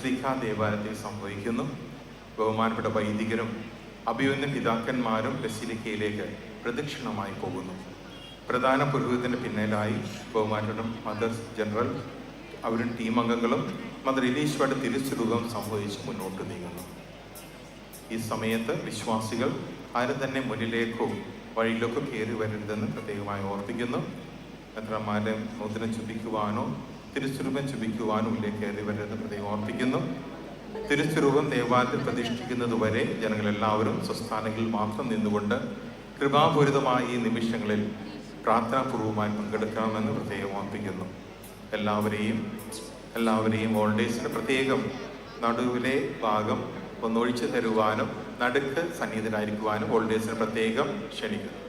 Basilica ദേവാലയത്തിൽ സംഭവിക്കുന്നു. ബഹുമാനപ്പെട്ട വൈദികരും അഭിയുന്ന പിതാക്കന്മാരും ബസിലിക്കയിലേക്ക് പ്രദക്ഷിണമായി പോകുന്നു. പ്രധാന പുരോഹിതത്തിന്റെ പിന്നിലായി ബഹുമാനപ്പെട്ട മദർ ജനറൽ അവരും ടീം അംഗങ്ങളും മദർ ഇലീശ്വരുടെ തിരുസ്വരൂപം സംഭവിച്ച് മുന്നോട്ട് നീങ്ങുന്നു. ഈ സമയത്ത് വിശ്വാസികൾ ആരും തന്നെ മുന്നിലേക്കോ വഴിയിലേക്കോ കയറി വരരുതെന്ന് പ്രത്യേകമായി ഓർപ്പിക്കുന്നു. എത്രമാരെ മോദിനെ ചുപിക്കുവാനോ തിരുസ്വരൂപം ചുമിക്കുവാനും ഉള്ളിൽ കയറി വരരുതെന്ന് പ്രത്യേകം ഓർപ്പിക്കുന്നു. തിരുസ്വരൂപം ദേവാലയത്തിൽ പ്രതിഷ്ഠിക്കുന്നത് വരെ ജനങ്ങളെല്ലാവരും സ്വസ്ഥാനങ്ങളിൽ മാത്രം നിന്നുകൊണ്ട് കൃപാപൂരിതമായ ഈ നിമിഷങ്ങളിൽ പ്രാർത്ഥനാപൂർവമായി പങ്കെടുക്കണമെന്ന് പ്രത്യേകം ഓർപ്പിക്കുന്നു. എല്ലാവരെയും എല്ലാവരെയും വോൾഡേഴ്സിന് പ്രത്യേകം നടുവിലെ ഭാഗം ഒന്നൊഴിച്ചു തരുവാനും നടുക്ക് സന്നിഹിതരായിരിക്കുവാനും വോൾഡേഴ്സിന് പ്രത്യേകം ക്ഷണിക്കുന്നു.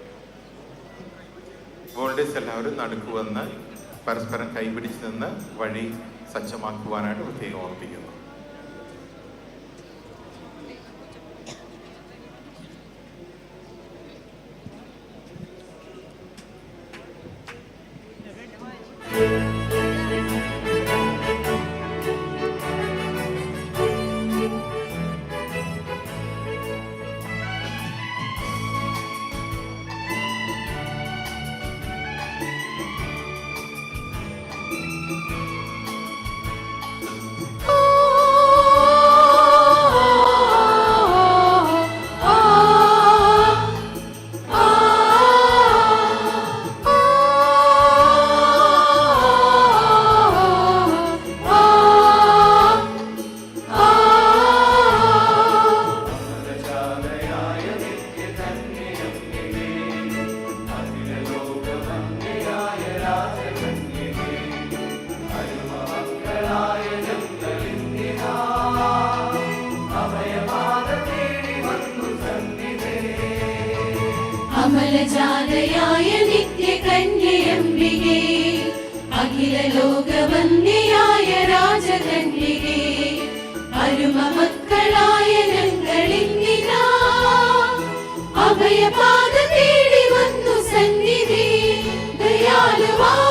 വോൾഡേഴ്സ് എല്ലാവരും നടുക്ക് പരസ്പരം കൈപിടിച്ച് നിന്ന് വഴി സജ്ജമാക്കുവാനായിട്ട് പ്രത്യേകം ഓർപ്പിക്കുന്നു അമലജാതയായ നിത്യകന്യയംബികേ അഖില ലോകവന്യയായ രാജകന്യകേ അരുമമക്കളായ ഞങ്ങളിന്നിതാ. അഭയപാത തേടി വന്നു സന്നിധി ദയാലുവാമമ്മ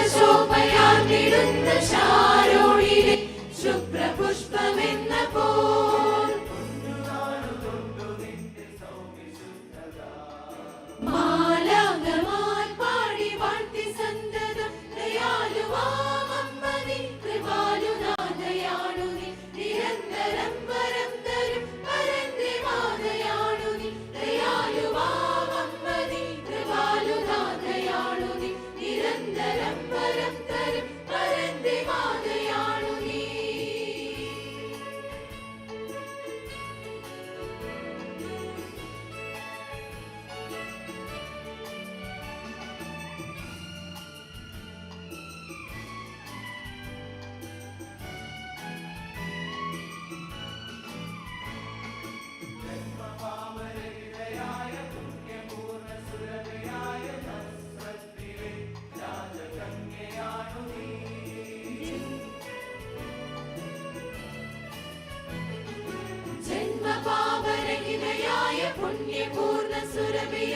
sudabi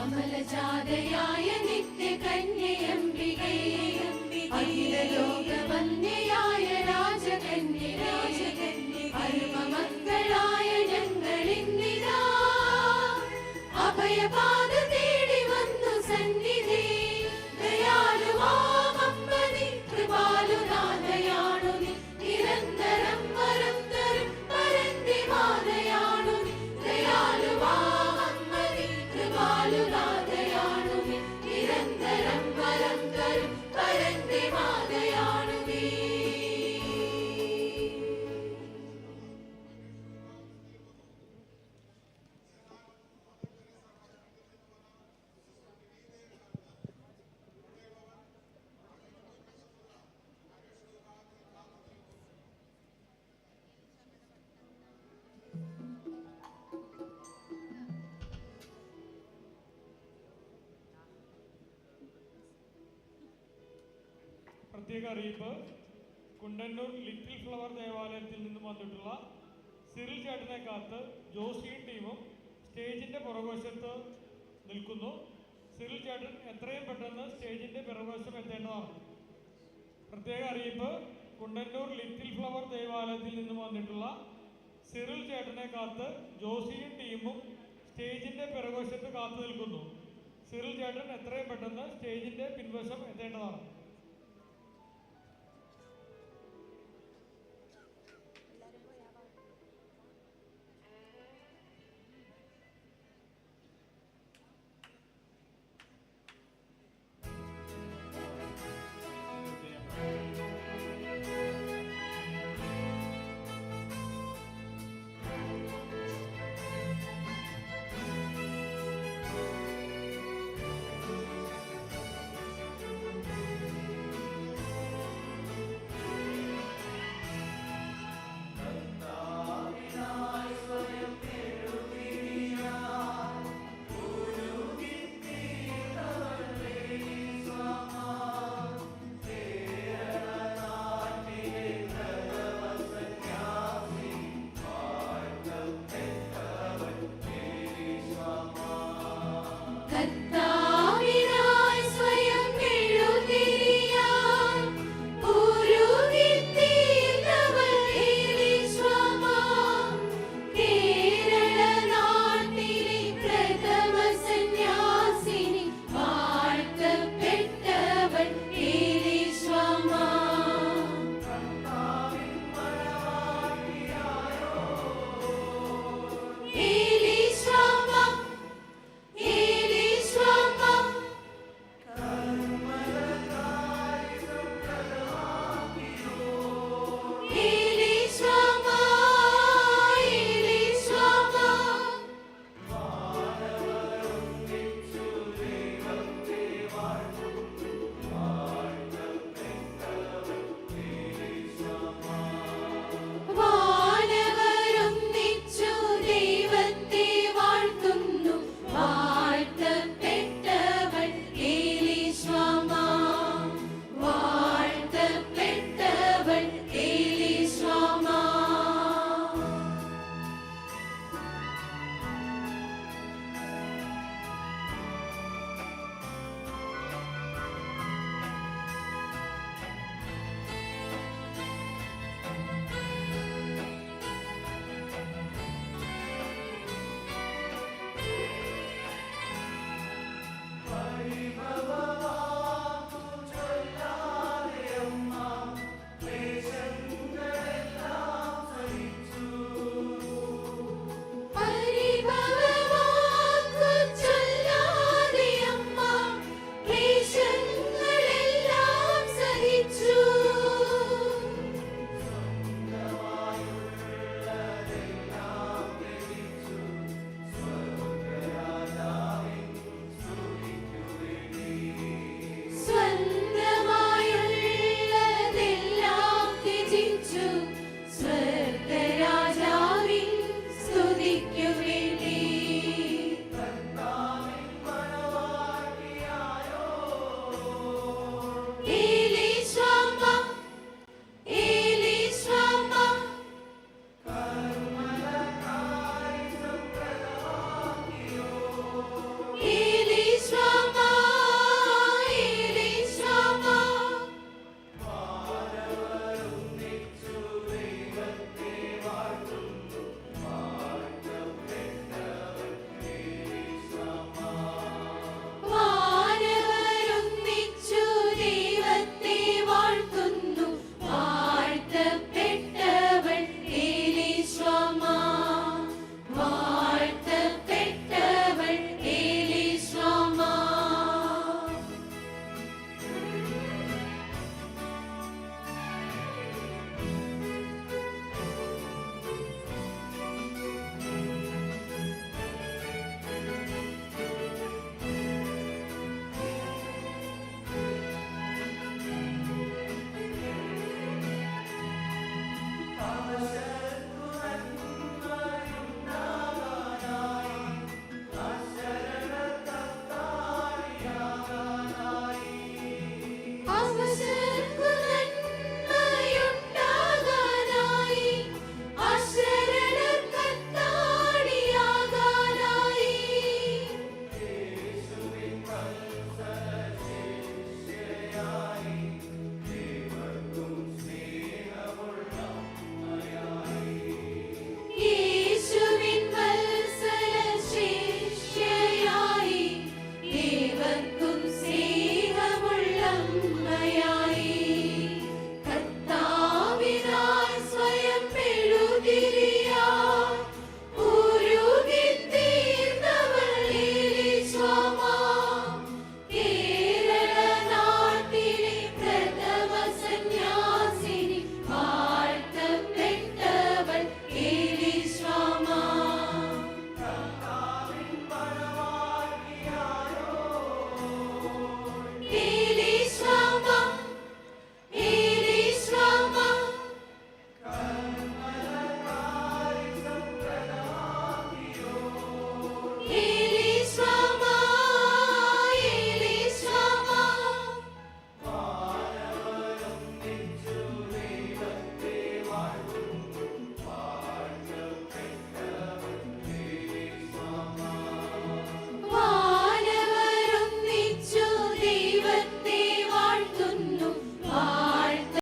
അമലജാതയായ നിത്യകന്യയംബികേ പ്രത്യേക അറിയിപ്പ്. കുണ്ടന്നൂർ ലിറ്റിൽ ഫ്ലവർ ദേവാലയത്തിൽ നിന്നും വന്നിട്ടുള്ള സിറിൽ ചേട്ടനെ കാത്ത് ജോസിയും ടീമും സ്റ്റേജിന്റെ പുറകുവശത്ത് നിൽക്കുന്നു. സിറിൽ ചേട്ടൻ എത്രയും പെട്ടെന്ന് സ്റ്റേജിന്റെ പിറകുവശം എത്തേണ്ടതാണ്. പ്രത്യേക അറിയിപ്പ്. കുണ്ടന്നൂർ ലിറ്റിൽ ഫ്ലവർ ദേവാലയത്തിൽ നിന്നും വന്നിട്ടുള്ള സിറിൽ ചേട്ടനെ കാത്ത് ജോസിയും ടീമും സ്റ്റേജിന്റെ പിറകുവശത്ത് കാത്തു നിൽക്കുന്നു. സിറിൽ ചേട്ടൻ എത്രയും പെട്ടെന്ന് സ്റ്റേജിന്റെ പിൻവശം എത്തേണ്ടതാണ്.